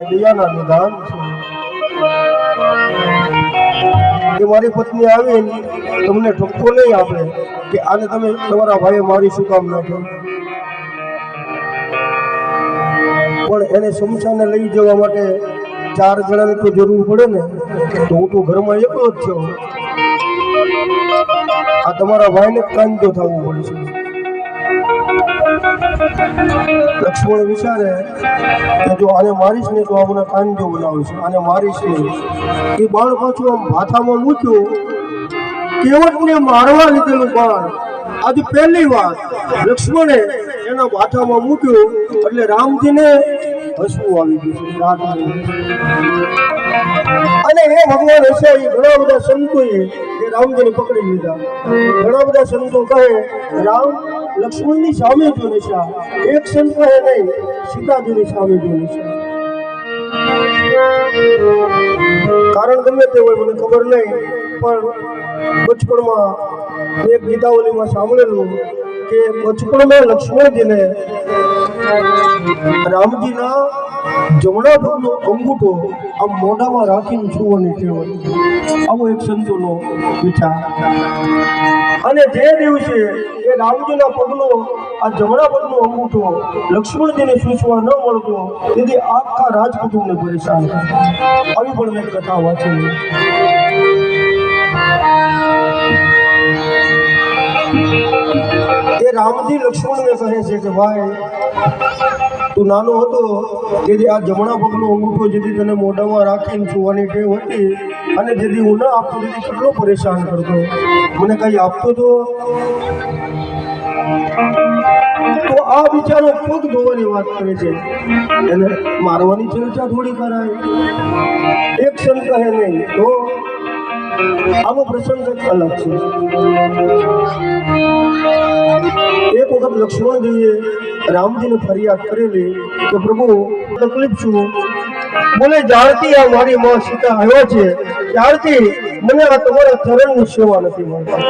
દયાના નિધાન છે મારી પત્ની આવી તમને ઠપકો નહીં આપે કે આને તમે તમારા ભાઈએ મારી શું કામ નાખો પણ એને સમસ્યાને લઈ જવા માટે ચાર જણાની તો જરૂર પડે ને, તો હું તો ઘરમાં એકલો જ છું. આ તમારા ભાઈને કાંતો થવું પડશે લક્ષ્મણ વિચારે કે જો આને મારીશ ને તો આ મને કાંજો બનાવીશ આને મારીશ નહીં. એ બાણ પાછું આમ માથામાં મૂક્યું. કેવટને મારવા લીધેલું બાણ. આજે પહેલી વાર લક્ષ્મણે એના માથામાં મૂક્યું એટલે રામજીને હસવું આવી ગયું અને હે ભગવાન, હશે ઘણા બધા સંતોએ એ રામજીને પકડી લીધા. ઘણા બધા સંતો કહે, રામ લક્ષ્મણની સામે જો નિશા એક કહે નહીં, સીતાજીની સામે જો નિશા કારણ ગમે તે હોય, મને ખબર નહીં, પણ બચપણમાં એક ગીતાવલીમાં સાંભળેલું કે બચપણમાં લક્ષ્મણજીને રામજીના જમણા પગનો અંગૂઠો આમ મોઢામાં રાખીને છૂવાની ટેવ. આવો એક સંતોનો વિચાર. અને જે દિવસે એ રામજીના પગનો, આ જમણા પગનો અંગૂઠો લક્ષ્મણજીને સૂચવા ન મળતો, તેથી આખા રાજકુટુંબને પરેશાન આવી પણ મેં કથા વાંચી એ રામજી લક્ષ્મણને કહે છે કે ભાઈ, તું નાનો હતો તેથી આ જમણા પગનો અંગૂઠો જેથી તને મોઢામાં રાખીને સુવાની ટેવ હતી અને જેથી હું ના આપતો તેથી કેટલો પરેશાન કરતો. મને કઈ આપતો તો? આ બિચારો પગ ધોવાની વાત કરે છે. એને મારવાની ચર્ચા થોડી કરાય. એક ક્ષણ કહે નહીં આનો પ્રસંગ કંઈક અલગ છે. એક વખત લક્ષ્મણજીએ રામજીને ફરિયાદ કરેલી કે પ્રભુ તકલીફ છું. મને જાણતી આ મારી માં સીતા આવ્યા છે. ત્યારથી મને આ તમારા ચરણની સેવા નથી મળતી.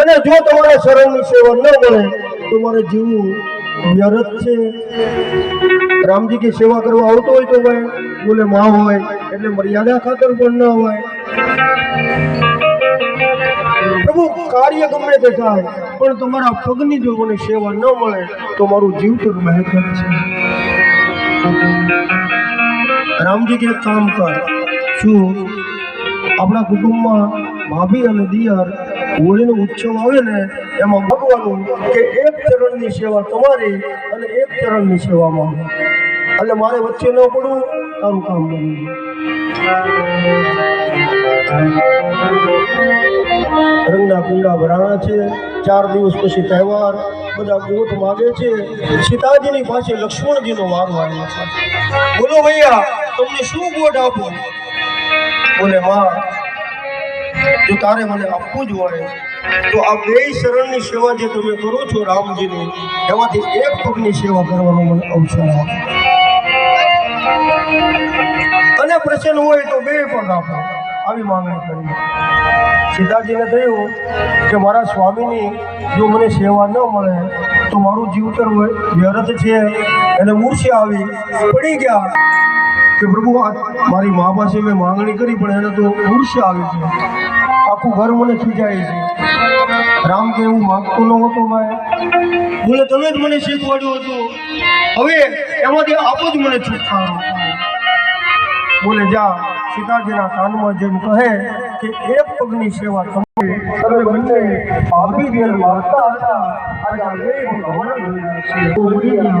અને જો તમારા શરણની સેવા ન મળે, તો મારે જીવવું વ્યર્થ છે. રામજી કે સેવા કરવા આવતો હોય તો ભાઈ, બોલે, માં હોય, એટલે મર્યાદા ખાતર પણ ન હોય. પ્રભુ, કાર્ય ગમે તે થાય, પણ તમારા પગની જો મને સેવા ન મળે, તો મારું જીવતર બહેતર છે. રામજી કે કામ કર, શું? આપણા કુટુંબમાં ભાભી અને દિયર હોળીનો ઉત્સવ આવે ને, એમાં ભગવાનું કે એક ચરણની સેવા તમારી અને એક ચરણની સેવામાં એટલે મારે વચ્ચે ન પડવું, તારું કામ બની રંગના કુંડા ભરાણા છે, ચાર દિવસ પછી તહેવાર, બધા ગોઠ માગે છે. સીતાજીની પાસે લક્ષ્મણજીનો વારો આવ્યો છે. બોલો ભૈયા, તમને શું ગોઠ આપો? બોલે, માં જો તારે મને આપવું જ હોય, તો આ બે શરણની સેવા જે તમે કરો છો રામજીની, એમાંથી એક પગની સેવા કરવાનો મને અવસર આપો. અને પ્રસન્ન હોય તો બે પગ આપો આવી માંગણી કરી. સીતાજીને થયું કે મારા સ્વામીની જો મને સેવા ન મળે, તો મારું જીવતર હોય વ્યર્થ છે, એને મૂર્છે આવી પડી ગયા. કે પ્રભુ મારી મા પાસે મેં માંગણી કરી, પણ એને તો મૂર્છા આવી છે. આખું ઘર મને ખીજાય છે. રામ કે હું માગતો ન હતો ભાઈ બોલે, તમે જ મને શીખવાડ્યું હતું. હવે એમાંથી આપો જ મને છૂટકારો. બોલે, જા, સીતાજીના કાનમાં જેમ કહે કે એક પગની સેવા તમે તમે બંને ભાભી બેન માગતા હતા. આજે ભગવાન જોયા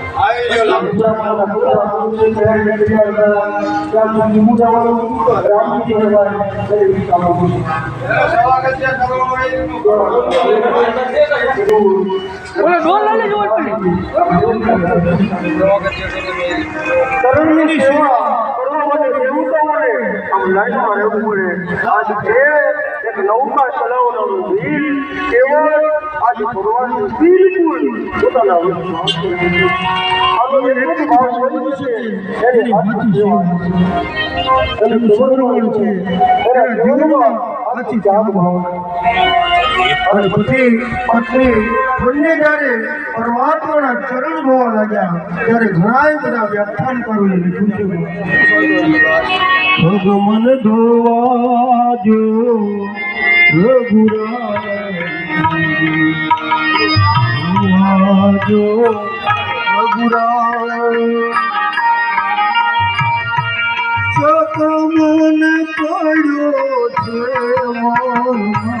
તરુણની સેવા કરવા માટે આમ લાઈનમાં રહેવું પડે. આજ એ એક નૌકા ચલાવનારું વીર કેવળ માથે ભગવાનને બિલકુલ પોતાના આનો એક ભાવ સ્વરૂપ છે એની હાથી છે છે એના જીવનમાં જાગ ભાવ અને પછી પત્ની લાગ્યા ત્યારે ઘણા બધા વ્યાખ્યાન કરવું લખ્યું છે પડ્યો છે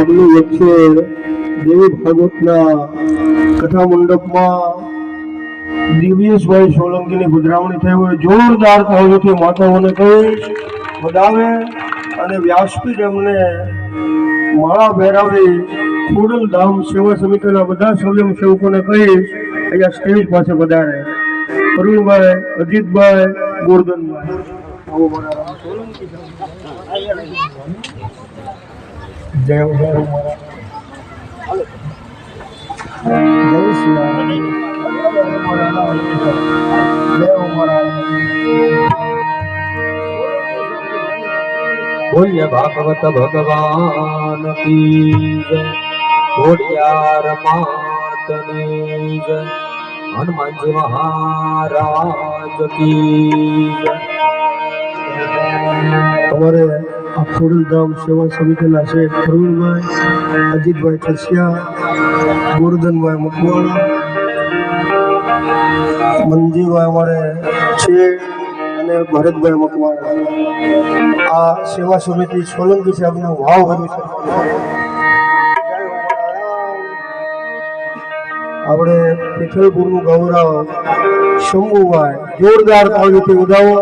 આગલું વચ્ચે દેવી ભાગવતના કથા મંડપમાં દિવ્યેશભાઈ સોલંકીની ગુજરાવણી થઈ હોય, જોરદાર તાળીઓથી માતાઓને કહીશ વધાવે અને વ્યાસપીઠ એમને માળા પહેરાવી ખોડલ ધામ સેવા સમિતિના બધા સ્વયં સેવકોને કહીશ, અહીંયા સ્ટેજ પાસે વધારે અરુણભાઈ, અજીતભાઈ, ગોરધનભાઈ આવો. જય હો મારા જય શ્રી જય હો મારા બોલ્ય ભાગવત ભગવાન કી જય. માતની હનુમાનજી મહારાજ કી આ ખોડલધામ સેવા સમિતિના છે. પ્રવીણભાઈ, અજીતભાઈ કસિયા, ગોરધનભાઈ મકવાણા મંજીભાઈ અમારે છે અને ભરતભાઈ મકવાણા. આ સેવા સમિતિ સોલંકી સાહેબનો વાવ વધુ છે આપણે પિથલપુરનું ગૌરવ શંભુભાઈ જોરદાર તાળીથી ઉદાવો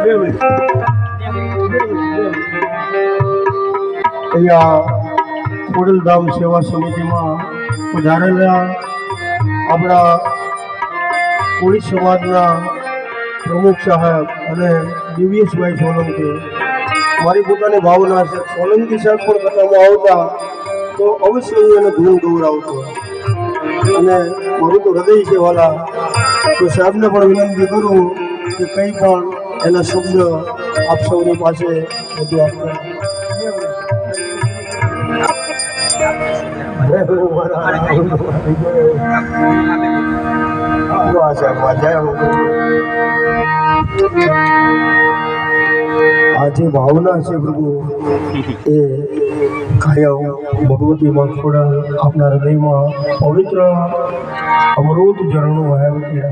અહીંયા ખોડલધામ સેવા સમિતિમાં પધારેલા આપણા કોળી સમાજના પ્રમુખ સાહેબ અને દિવ્યેશભાઈ સોલંકી. મારી પોતાની ભાવના છે. સોલંકી સાહેબ પણ કથામાં આવતા તો અવશ્ય હું એને ધૂન ગૌરાવતો. અને મારું તો હૃદય છે વાલા. તો સાહેબને પણ વિનંતી કરું કે કંઈ પણ એના શબ્દ આપ સૌની પાસે બધું. આ જે ભાવના છે પ્રભુ, એ કાયમ ભગવતી માં ખોડા આપના હૃદયમાં પવિત્ર અમૃત ઝરણું વહાવતી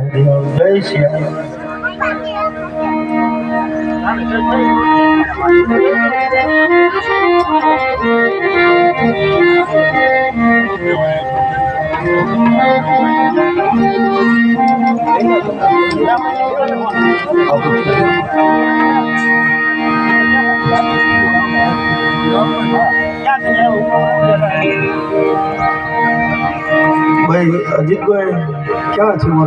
જય શ્રી. ભાઈ અજીતભાઈ ક્યાં છે મારા